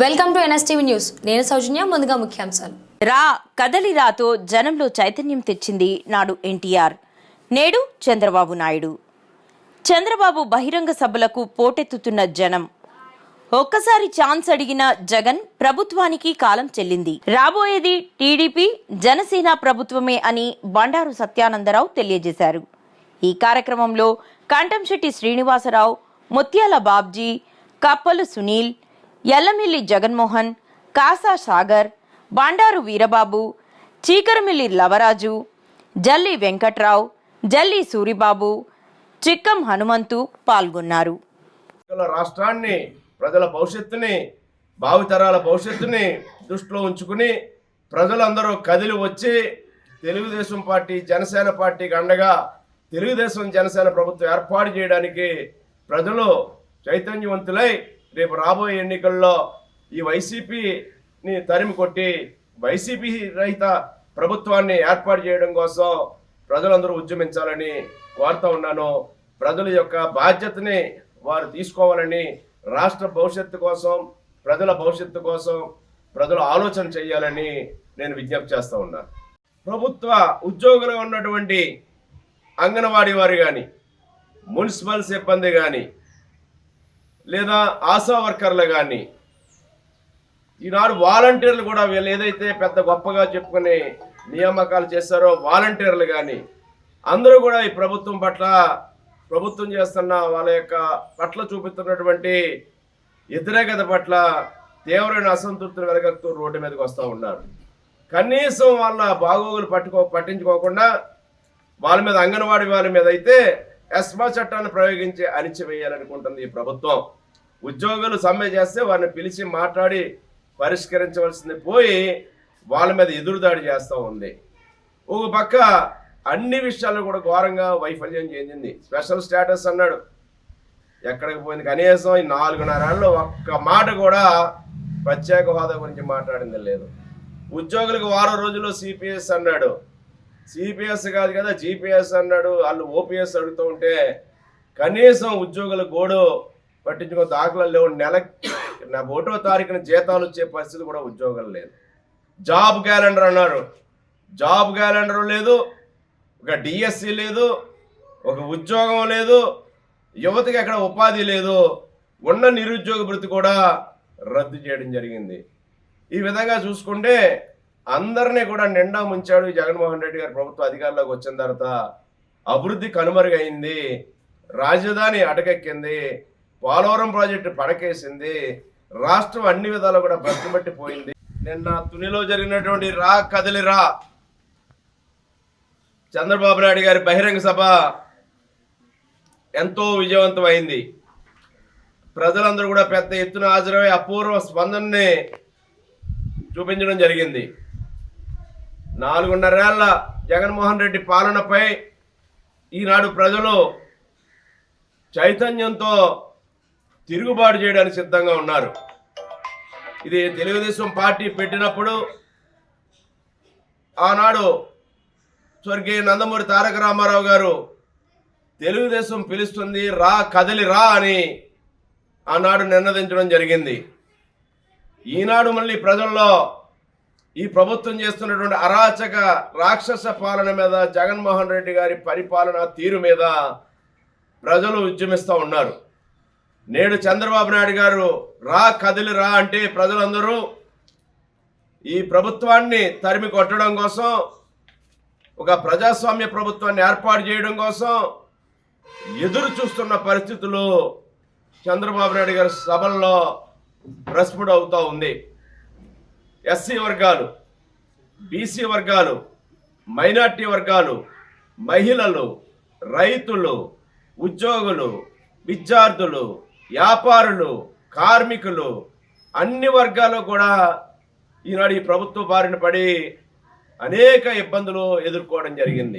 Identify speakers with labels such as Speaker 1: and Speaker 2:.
Speaker 1: Welcome to NSTV news. నేను సౌజన్య ముందుగా ముఖ్యాంశాలు.
Speaker 2: రా కదలి రాతో జనంలో చైతన్యం తెచ్చింది నాడు ఎన్టీఆర్. నేడు చంద్రబాబు నాయుడు. చంద్రబాబు బహిరంగ సభలకు పోటెత్తుతున్న జనం. ఒక్కసారి ఛాన్స్ అడిగిన జగన్ ప్రభుత్వానికి కాలం చెల్లింది. రాబోయేది టీడీపీ జనసేన ప్రభుత్వమే అని బండారు సత్యానందరావు తెలియజేశారు. ఈ కార్యక్రమంలో కంటంశెట్టి శ్రీనివాసరావు ముత్యాల బాబ్జీ కప్పలు సునీల్ ఎల్లమిల్లి జగన్మోహన్ కాసా సాగర్ బండారు వీరబాబు చీకరమిల్లి లవరాజు జల్లి వెంకట్రావు జల్లి సూరిబాబు చిక్కం హనుమంతు పాల్గొన్నారు.
Speaker 3: రాష్ట్రాన్ని ప్రజల భవిష్యత్తుని భావితరాల భవిష్యత్తుని దృష్టిలో ఉంచుకుని ప్రజలందరూ కదిలి వచ్చి తెలుగుదేశం పార్టీ జనసేన పార్టీకి అండగా తెలుగుదేశం జనసేన ప్రభుత్వం ఏర్పాటు చేయడానికి ప్రజలు చైతన్యవంతులై రేపు రాబోయే ఎన్నికల్లో ఈ వైసీపీని తరిమి కొట్టి వైసీపీ రహిత ప్రభుత్వాన్ని ఏర్పాటు చేయడం కోసం ప్రజలందరూ ఉద్యమించాలని కోరుతా ఉన్నాను. ప్రజల యొక్క బాధ్యతని వారు తీసుకోవాలని రాష్ట్ర భవిష్యత్తు కోసం ప్రజల భవిష్యత్తు కోసం ప్రజలు ఆలోచన చేయాలని నేను విజ్ఞప్తి చేస్తూ ఉన్నాను ప్రభుత్వ ఉద్యోగులు ఉన్నటువంటి అంగన్వాడీ వారు కానీ మున్సిపల్ సిబ్బంది కానీ లేదా ఆశా వర్కర్లు కానీ ఈనాడు వాలంటీర్లు కూడా వీళ్ళు ఏదైతే పెద్ద గొప్పగా చెప్పుకుని నియామకాలు చేస్తారో వాలంటీర్లు కానీ అందరూ కూడా ఈ ప్రభుత్వం పట్ల ప్రభుత్వం చేస్తున్న వాళ్ళ యొక్క పట్ల చూపిస్తున్నటువంటి వ్యతిరేకత పట్ల తీవ్రమైన అసంతృప్తిని వెలగక్తూ రోడ్డు మీదకి వస్తూ ఉన్నారు. కనీసం వాళ్ళ బాగోగులు పట్టుకో పట్టించుకోకుండా వాళ్ళ మీద అంగన్వాడీ వాళ్ళ మీద అయితే ఎస్మా చట్టాన్ని ప్రయోగించి అణిచివేయాలనుకుంటుంది ఈ ప్రభుత్వం. ఉద్యోగులు సమ్మె చేస్తే వారిని పిలిచి మాట్లాడి పరిష్కరించవలసింది పోయి వాళ్ళ మీద ఎదురుదాడి చేస్తూ ఉంది. ఒక పక్క అన్ని విషయాల్లో కూడా ఘోరంగా వైఫల్యం చెందింది. స్పెషల్ స్టేటస్ అన్నాడు. ఎక్కడికి పోయింది? కనీసం ఈ నాలుగున్నరేళ్ళలో ఒక్క మాట కూడా ప్రత్యేక హోదా గురించి మాట్లాడింది లేదు. ఉద్యోగులకు వారం రోజుల్లో సిపిఎస్ అన్నాడు. సిపిఎస్ కాదు కదా జిపిఎస్ అన్నాడు వాళ్ళు ఓపీఎస్ అడుగుతూ ఉంటే కనీసం ఉద్యోగుల గోడు పట్టించుకో దాఖలు లేవు. నెల నా ఒకటో తారీఖున జీతాలు వచ్చే పరిస్థితి కూడా ఉద్యోగాలు లేదు. జాబ్ క్యాలెండర్ అన్నారు. జాబ్ క్యాలెండర్ లేదు ఒక డిఎస్సి లేదు ఒక ఉద్యోగం లేదు యువతకి ఎక్కడ ఉపాధి లేదు. ఉన్న నిరుద్యోగ భృతి కూడా రద్దు చేయడం జరిగింది. ఈ విధంగా చూసుకుంటే అందరినీ కూడా నిండా ముంచాడు జగన్మోహన్ రెడ్డి గారు ప్రభుత్వ అధికారంలోకి వచ్చిన తర్వాత అభివృద్ధి కనుమరుగైంది రాజధాని అటకెక్కింది పోలవరం ప్రాజెక్టు పడకేసింది రాష్ట్రం అన్ని విధాలు కూడా బతిబట్టిపోయింది నిన్న తునిలో జరిగినటువంటి రా కదలి రా. చంద్రబాబు నాయుడు గారి బహిరంగ సభ ఎంతో విజయవంతమైంది. ప్రజలందరూ కూడా పెద్ద ఎత్తున హాజరై అపూర్వ స్పందనని చూపించడం జరిగింది. నాలుగున్నరేళ్ళ జగన్మోహన్ రెడ్డి పాలనపై ఈనాడు ప్రజలు చైతన్యంతో తిరుగుబాటు చేయడానికి సిద్ధంగా ఉన్నారు. ఇది తెలుగుదేశం పార్టీ పెట్టినప్పుడు ఆనాడు స్వర్గీయ నందమూరి తారక రామారావు గారు తెలుగుదేశం పిలుస్తుంది రా కదలి రా అని ఆనాడు నిర్ణయించడం జరిగింది. ఈనాడు మళ్ళీ ప్రజల్లో ఈ ప్రభుత్వం చేస్తున్నటువంటి అరాచక రాక్షస పాలన మీద జగన్మోహన్ రెడ్డి గారి పరిపాలన తీరు మీద ప్రజలు ఉద్యమిస్తూ ఉన్నారు. నేడు చంద్రబాబు నాయుడు గారు రా కదిలి రా అంటే ప్రజలందరూ ఈ ప్రభుత్వాన్ని తరిమి కొట్టడం కోసం ఒక ప్రజాస్వామ్య ప్రభుత్వాన్ని ఏర్పాటు చేయడం కోసం ఎదురు చూస్తున్న పరిస్థితులు చంద్రబాబు నాయుడు గారి సభల్లో ప్రస్ఫుట అవుతూ ఉంది. ఎస్సీ వర్గాలు బీసీ వర్గాలు మైనార్టీ వర్గాలు మహిళలు రైతులు ఉద్యోగులు విద్యార్థులు వ్యాపారులు కార్మికులు అన్ని వర్గాలు కూడా ఈనాడు ఈ ప్రభుత్వ బారిన పడి అనేక ఇబ్బందులు ఎదుర్కోవడం జరిగింది.